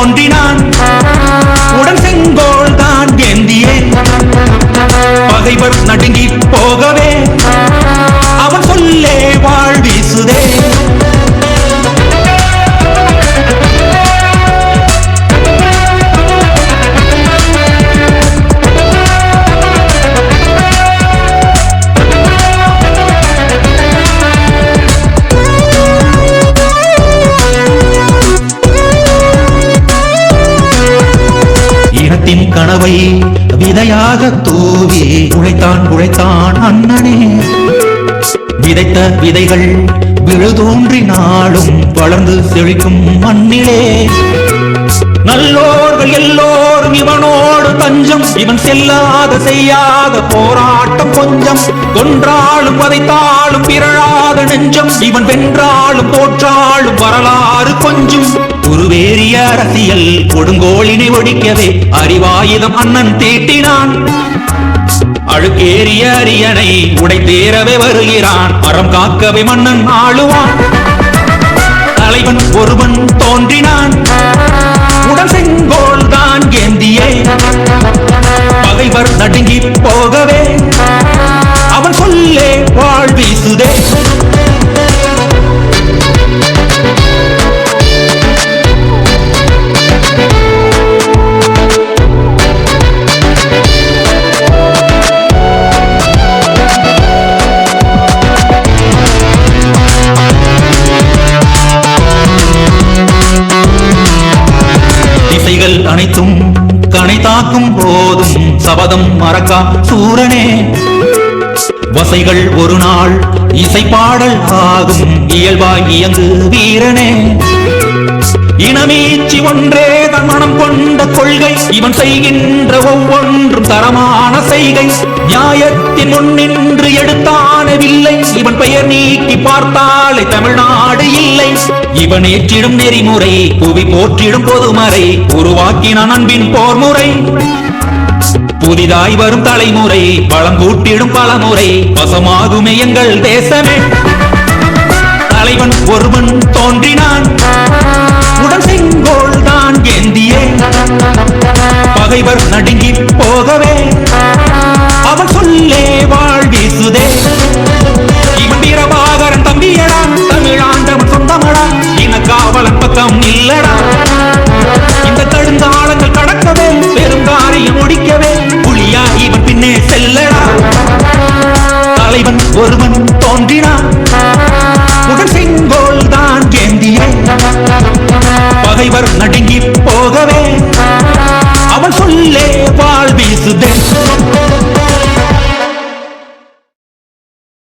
தோன்றினான். உடன் செங்கோல் தான் ஏந்தியே பகைவர் நடு உணவை விதையாக தூவி உழைத்தான் உழைத்தான் அண்ணனே. விதைத்த விதைகள் விழுதோன்றினாலும் வளர்ந்து செழிக்கும் மண்ணிலே. இவன் செல்லாத செய்யாத போராட்டம் கொஞ்சம். கொன்றாலும் வதைத்தாலும் பிறழாத நெஞ்சம். இவன் வென்றாலும் தோற்றாலும் வரலாறு கொஞ்சம். உருவேறிய அரசியல் கொடுங்கோளினை ஒடிக்கவே அறிவாயுதம் அண்ணன் தீட்டினான். அழுக்கேறிய அரியணை உடைத்தேரவே வருகிறான். அறம் காக்கவே மன்னன் ஆளுவான். தலைவன் ஒருவன் தோன்றினான். வாழ் திசைகள் அனைத்தும் கனை தாக்கும் போதும் சபதம் மறக்கா சூரனே. வசைகள் ஒரு நாள் இசை பாடல் ஆகும். இயல்பாய் இயங்கு வீரனே. இனமீச்சி ஒன்றே தன் மனம் கொண்ட கொள்கை. இவன் செய்கின்ற ஒவ்வொன்றும் தரமான செய்கை. நியாயத்தின் முன்னின்று எடுத்தானவில்லை இவன் பெயர் நீக்கி பார்த்தாலே தமிழ்நாடு இல்லை. இவன் ஏற்றிடும் நெறிமுறை புவி போற்றிடும் பொதுமறை. உருவாக்கினான் அன்பின் போர்முறை. புதிதாய் வரும் தலைமுறை பழம் கூட்டிடும் பலமுறை. வசமாகுமே எங்கள் தேசமே. தலைவன் ஒருவன் தோன்றினான். உடன் செங்கோல் தான் ஏந்தியே.